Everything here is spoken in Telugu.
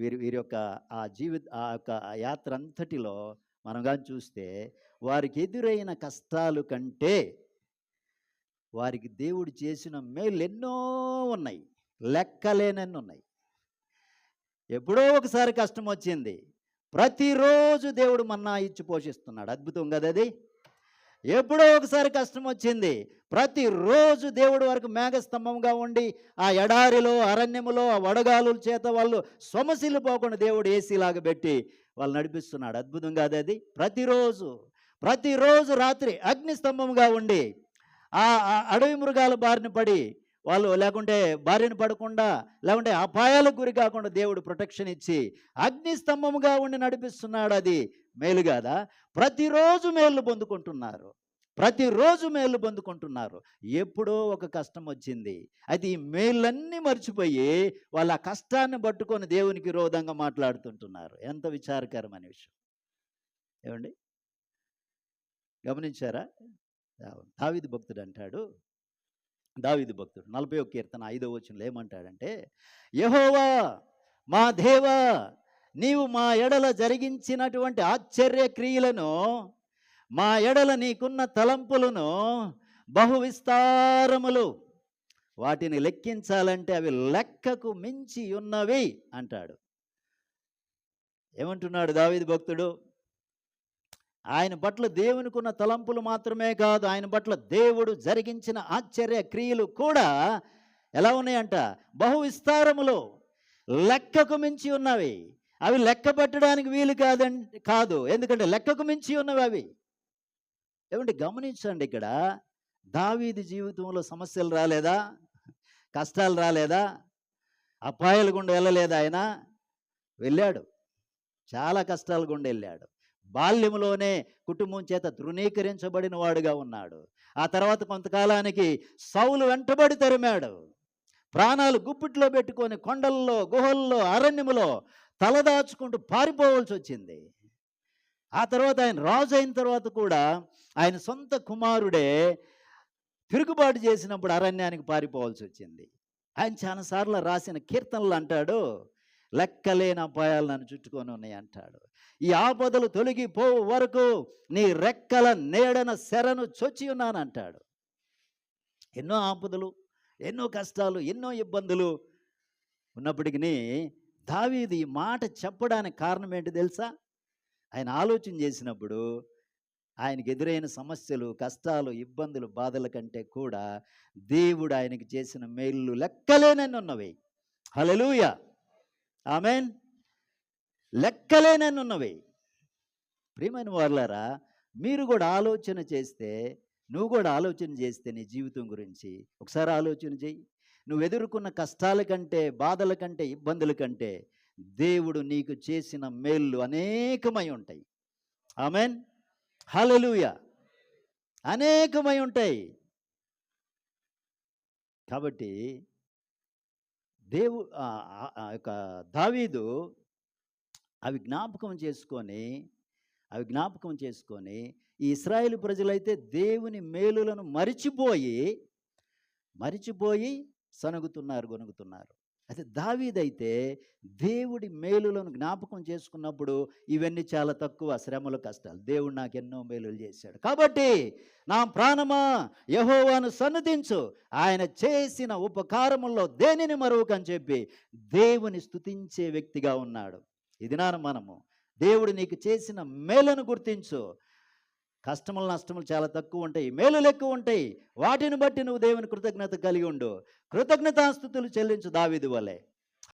వీరి వీరి యొక్క ఆ జీవిత ఆ యొక్క యాత్ర అంతటిలో మనం కానీ చూస్తే వారికి ఎదురైన కష్టాలు కంటే వారికి దేవుడు చేసిన మేలు ఎన్నో ఉన్నాయి. లెక్కలేనన్ని ఉన్నాయి. ఎప్పుడో ఒకసారి కష్టం వచ్చింది. ప్రతిరోజు దేవుడు మన్నా ఇచ్చి పోషిస్తున్నాడు. అద్భుతం కదా అది? ఎప్పుడో ఒకసారి కష్టం వచ్చింది. ప్రతిరోజు దేవుడు వరకు మేఘస్తంభంగా ఉండి ఆ ఎడారిలో అరణ్యములో ఆ వడగాలుల చేత వాళ్ళు సొమసిల్లిపోకుండా దేవుడు ఏసీలాగా పెట్టి వాళ్ళు నడిపిస్తున్నాడు. అద్భుతం కాదు అది. ప్రతిరోజు ప్రతిరోజు రాత్రి అగ్నిస్తంభంగా ఉండి ఆ ఆ అడవి మృగాల బారిన పడి వాళ్ళు లేకుంటే భార్యను పడకుండా లేకుంటే అపాయాలకు గురి కాకుండా దేవుడు ప్రొటెక్షన్ ఇచ్చి అగ్నిస్తంభముగా ఉండి నడిపిస్తున్నాడు అది. మేలు కాదా? ప్రతిరోజు మేలు పొందుకుంటున్నారు. ప్రతిరోజు మేలు పొందుకుంటున్నారు. ఎప్పుడో ఒక కష్టం వచ్చింది. అయితే ఈ మేళ్ళన్నీ మర్చిపోయి వాళ్ళ కష్టాన్ని పట్టుకొని దేవునికి విరోధంగా మాట్లాడుతుంటున్నారు. ఎంత విచారకరమైన విషయం. ఏమండి? గమనించారా? దావిది భక్తుడు అంటాడు దావిది భక్తుడు. నలభై ఒక కీర్తన ఐదో వచనంలో ఏమంటాడంటే యహోవా మా దేవా నీవు మా ఎడల జరిగించినటువంటి ఆశ్చర్య క్రియలను మా ఎడల నీకున్న తలంపులను బహు విస్తారములు వాటిని లెక్కించాలంటే అవి లెక్కకు మించి ఉన్నవి అంటాడు. ఏమంటున్నాడు దావిది భక్తుడు? ఆయన పట్ల దేవునికున్న తలంపులు మాత్రమే కాదు ఆయన పట్ల దేవుడు జరిగించిన ఆశ్చర్య క్రియలు కూడా ఎలా ఉన్నాయంట? బహు విస్తారములు లెక్కకు మించి ఉన్నవి. అవి లెక్క పెట్టడానికి వీలు కాదండి కాదు. ఎందుకంటే లెక్కకు మించి ఉన్నవి అవి. ఏమంటే గమనించండి ఇక్కడ. దావీది జీవితంలో సమస్యలు రాలేదా? కష్టాలు రాలేదా? అపాయాలు గుండా వెళ్ళలేదా ఆయన? వెళ్ళాడు. చాలా కష్టాలు గుండా వెళ్ళాడు. బాల్యములోనే కుటుంబం చేత ధృవీకరించబడిన వాడుగా ఉన్నాడు. ఆ తర్వాత కొంతకాలానికి సౌలు వెంటబడి తరిమాడు. ప్రాణాలు గుప్పిట్లో పెట్టుకొని కొండల్లో గుహల్లో అరణ్యములో తలదాచుకుంటూ పారిపోవాల్సి వచ్చింది. ఆ తర్వాత ఆయన రాజు అయిన తర్వాత కూడా ఆయన సొంత కుమారుడే తిరుగుబాటు చేసినప్పుడు అరణ్యానికి పారిపోవాల్సి వచ్చింది. ఆయన చాలాసార్లు రాసిన కీర్తనలు అంటాడు లెక్కలేని అపాయాలు నన్ను చుట్టుకొని ఉన్నాయి అంటాడు. ఈ ఆపదలు తొలగిపో వరకు నీ రెక్కల నీడన శరను చొచ్చి ఉన్నానంటాడు ఎన్నో ఆపదలు ఎన్నో కష్టాలు ఎన్నో ఇబ్బందులు ఉన్నప్పటికీ దావీది ఈ మాట చెప్పడానికి కారణం ఏంటి తెలుసా? ఆయన ఆలోచన చేసినప్పుడు ఆయనకు ఎదురైన సమస్యలు కష్టాలు ఇబ్బందులు బాధల కంటే కూడా దేవుడు ఆయనకి చేసిన మేళ్ళు లెక్కలేనని ఉన్నవి. Hallelujah amen. లెక్కలేనని ఉన్నవి ప్రియమైన వాళ్ళారా మీరు కూడా ఆలోచన చేస్తే నువ్వు కూడా ఆలోచన చేస్తే నీ జీవితం గురించి ఒకసారి ఆలోచన చెయ్యి. నువ్వు ఎదుర్కొన్న కష్టాల కంటే బాధల కంటే ఇబ్బందుల కంటే దేవుడు నీకు చేసిన మేళ్ళు అనేకమై ఉంటాయి. ఆమెన్. హలలుయ అనేకమై ఉంటాయి. కాబట్టి దేవు ఆ యొక్క దావీదు అవి జ్ఞాపకం చేసుకొని అవి జ్ఞాపకం చేసుకొని ఈ ఇస్రాయేల్ ప్రజలైతే దేవుని మేలులను మరిచిపోయి మరిచిపోయి సనుగుతున్నారు గొనుగుతున్నారు అయితే దావీదైతే దేవుడి మేలులను జ్ఞాపకం చేసుకున్నప్పుడు ఇవన్నీ చాలా తక్కువ శ్రమలు కష్టాలు. దేవుడు నాకు ఎన్నో మేలులు చేశాడు. కాబట్టి నా ప్రాణమా? యహోవాను సన్నతించు. ఆయన చేసిన ఉపకారముల్లో దేనిని మరువుకని చెప్పి దేవుని స్థుతించే వ్యక్తిగా ఉన్నాడు. ఇది నాన్న మనము దేవుడు నీకు చేసిన మేలును గుర్తించు. కష్టములు నష్టములు చాలా తక్కువ ఉంటాయి. మేలులు ఎక్కువ ఉంటాయి. వాటిని బట్టి నువ్వు దేవుని కృతజ్ఞత కలిగి ఉండు. కృతజ్ఞతాస్థుతులు చెల్లించు దావిది వలె.